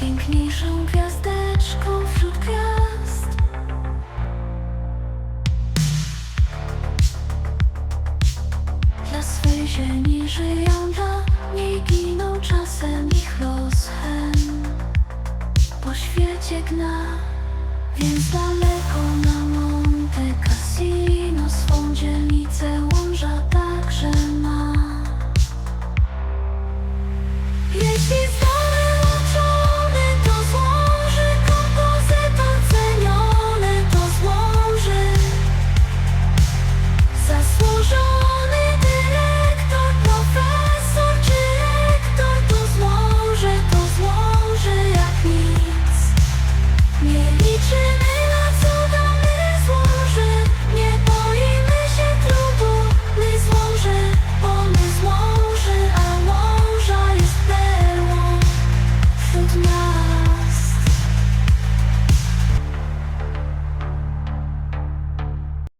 najpiękniejszą gwiazdeczką wśród gwiazd. Dla swej ziemi żyją, dla niej giną czasem ich los hen. Po świecie gna, więc daleko